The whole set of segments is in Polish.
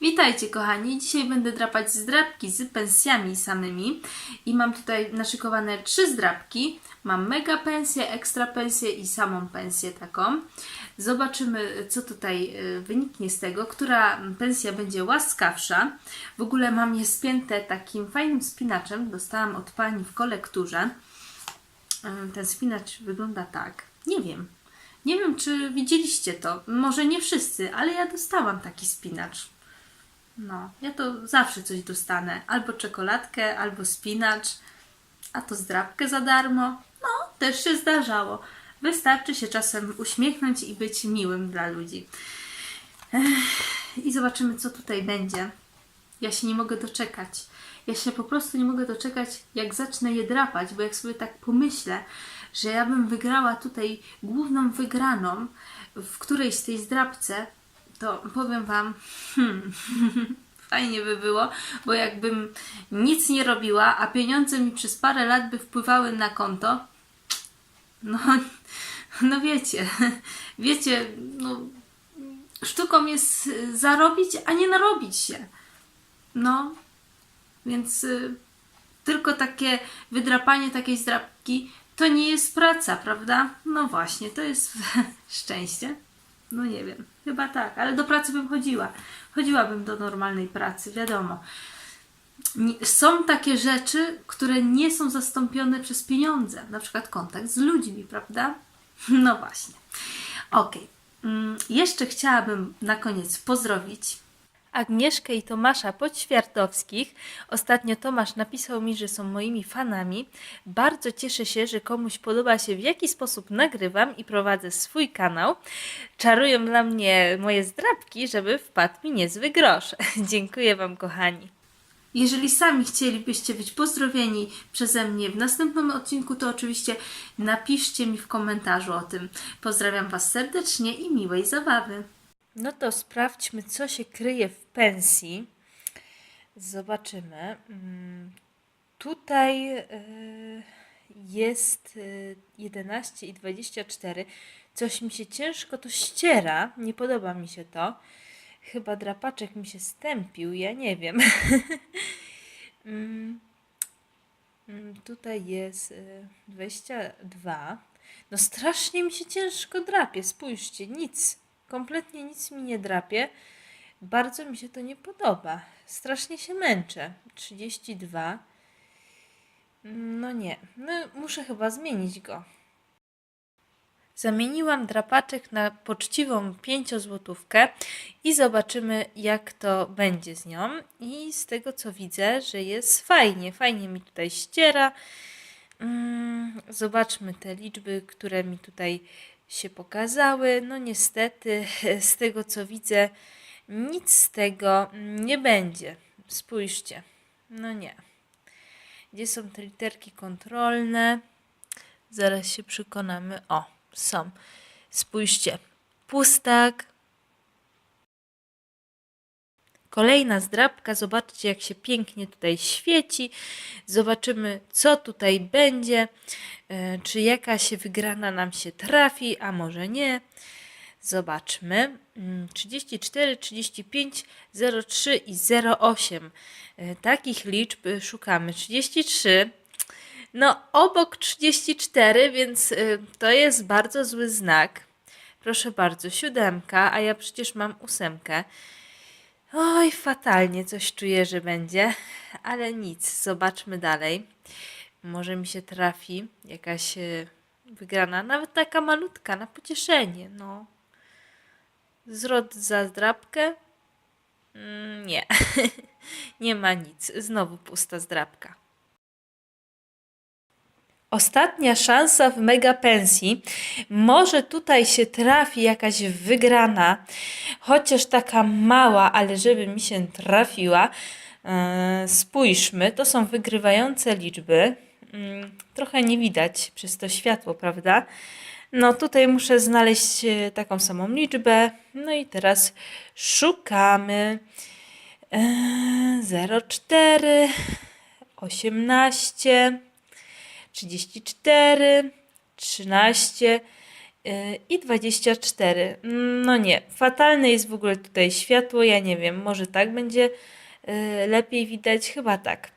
Witajcie kochani, dzisiaj będę drapać zdrabki z pensjami samymi i mam tutaj naszykowane trzy zdrabki. Mam mega pensję, ekstra pensję i samą pensję taką. Zobaczymy co tutaj y, wyniknie z tego, która pensja będzie łaskawsza. W ogóle mam je spięte takim fajnym spinaczem, dostałam od pani w kolekturze. Y, Ten spinacz wygląda tak, nie wiem. Nie wiem, czy widzieliście to. Może nie wszyscy, ale ja dostałam taki spinacz. No, ja to zawsze coś dostanę. Albo czekoladkę, albo spinacz, a to zdrabkę za darmo. No, też się zdarzało. Wystarczy się czasem uśmiechnąć i być miłym dla ludzi. Ech, I zobaczymy, co tutaj będzie. Ja się nie mogę doczekać. Ja się po prostu nie mogę doczekać, jak zacznę je drapać, bo jak sobie tak pomyślę, że ja bym wygrała tutaj główną wygraną w którejś z tej zdrabce, to powiem Wam, hmm, fajnie by było, bo jakbym nic nie robiła, a pieniądze mi przez parę lat by wpływały na konto, no, no wiecie, wiecie, no, sztuką jest zarobić, a nie narobić się. No, więc y, tylko takie wydrapanie takiej zdrabki to nie jest praca, prawda? No właśnie, to jest szczęście. No nie wiem, chyba tak, ale do pracy bym chodziła. Chodziłabym do normalnej pracy, wiadomo. Są takie rzeczy, które nie są zastąpione przez pieniądze, na przykład kontakt z ludźmi, prawda? No właśnie. Okej. Mm, Jeszcze chciałabym na koniec pozdrowić Agnieszkę i Tomasza Podświartowskich. Ostatnio Tomasz napisał mi, że są moimi fanami. Bardzo cieszę się, że komuś podoba się w jaki sposób nagrywam i prowadzę swój kanał. Czarują dla mnie moje zdrabki, żeby wpadł mi niezły grosz. Dziękuję Wam, kochani. Jeżeli sami chcielibyście być pozdrowieni przeze mnie w następnym odcinku, to oczywiście napiszcie mi w komentarzu o tym. Pozdrawiam Was serdecznie i miłej zabawy. No to sprawdźmy, co się kryje w pensji. Zobaczymy. Mm, Tutaj e, jest e, 11 i 24. Coś mi się ciężko to ściera. Nie podoba mi się to. Chyba drapaczek mi się stępił, ja nie wiem. Mm, mm, Tutaj jest y, 22. No strasznie mi się ciężko drapie, spójrzcie, nic, kompletnie nic mi nie drapie. Bardzo mi się to nie podoba. Strasznie się męczę. 32. No nie, no muszę chyba zmienić go. Zamieniłam drapaczek na poczciwą pięciozłotówkę i zobaczymy, jak to będzie z nią. I z tego co widzę, że jest fajnie, fajnie mi tutaj ściera. Mm, Zobaczmy te liczby, które mi tutaj się pokazały. No niestety, z tego co widzę, nic z tego nie będzie. Spójrzcie. No nie. Gdzie są te literki kontrolne? Zaraz się przekonamy. O, są. Spójrzcie. Pustak. Kolejna zdrabka. Zobaczcie, jak się pięknie tutaj świeci. Zobaczymy, co tutaj będzie. E, Czy jakaś wygrana nam się trafi, a może nie. Zobaczmy. Mm, 34, 35, 03 i 08. E, Takich liczb szukamy. 33. No, obok 34, więc y, to jest bardzo zły znak. Proszę bardzo, siódemka, a ja przecież mam ósemkę. Oj, fatalnie coś czuję, że będzie, ale nic, zobaczmy dalej. Może mi się trafi jakaś y, wygrana, nawet taka malutka, na pocieszenie, no. Zwrot za zdrabkę? Mm, nie, nie ma nic, znowu pusta zdrabka. Ostatnia szansa w mega pensji. Może tutaj się trafi jakaś wygrana, chociaż taka mała, ale żeby mi się trafiła. Eee, Spójrzmy, to są wygrywające liczby. Mm, Trochę nie widać przez to światło, prawda? No tutaj muszę znaleźć e, taką samą liczbę. No i teraz szukamy. Eee, 04, 18. 34, 13, Yy, I 24. No nie, fatalne jest w ogóle tutaj światło. Ja nie wiem, może tak będzie yy, lepiej widać, chyba tak.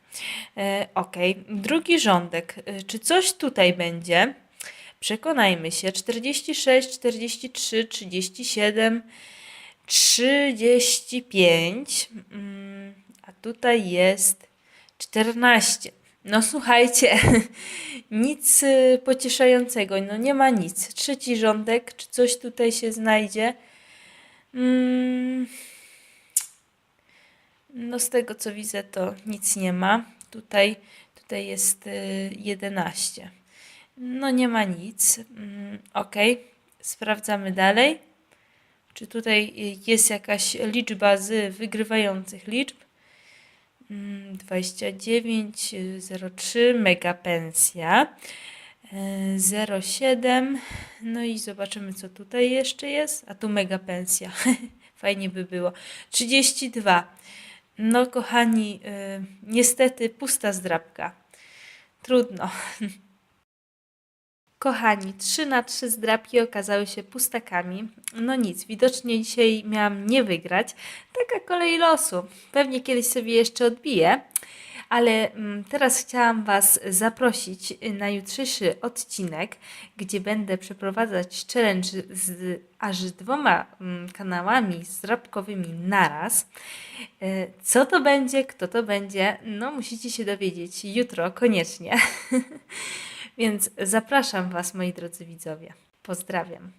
Yy, Ok, drugi rządek. Czy coś tutaj będzie? Przekonajmy się. 46, 43, 37, 35. Mm, a tutaj jest 14. No słuchajcie, nic y, pocieszającego, no nie ma nic. Trzeci rządek, czy coś tutaj się znajdzie? Mm, no z tego co widzę, to nic nie ma. Tutaj, tutaj jest y, 11. No nie ma nic. Mm, ok, sprawdzamy dalej. Czy tutaj y, jest jakaś liczba z wygrywających liczb? Mm, 29, y, 03, mega pensja. y, 07, no i zobaczymy, co tutaj jeszcze jest. A tu mega pensja. Fajnie by było. 32. No, kochani, y, niestety pusta zdrabka. Trudno. Kochani, 3 na 3 zdrabki okazały się pustakami. No nic, widocznie dzisiaj miałam nie wygrać. Taka kolej losu. Pewnie kiedyś sobie jeszcze odbiję. Ale mm, teraz chciałam Was zaprosić na jutrzejszy odcinek, gdzie będę przeprowadzać challenge z aż dwoma mm, kanałami zdrabkowymi naraz. E, Co to będzie, kto to będzie, no musicie się dowiedzieć jutro koniecznie. Więc zapraszam Was, moi drodzy widzowie. Pozdrawiam.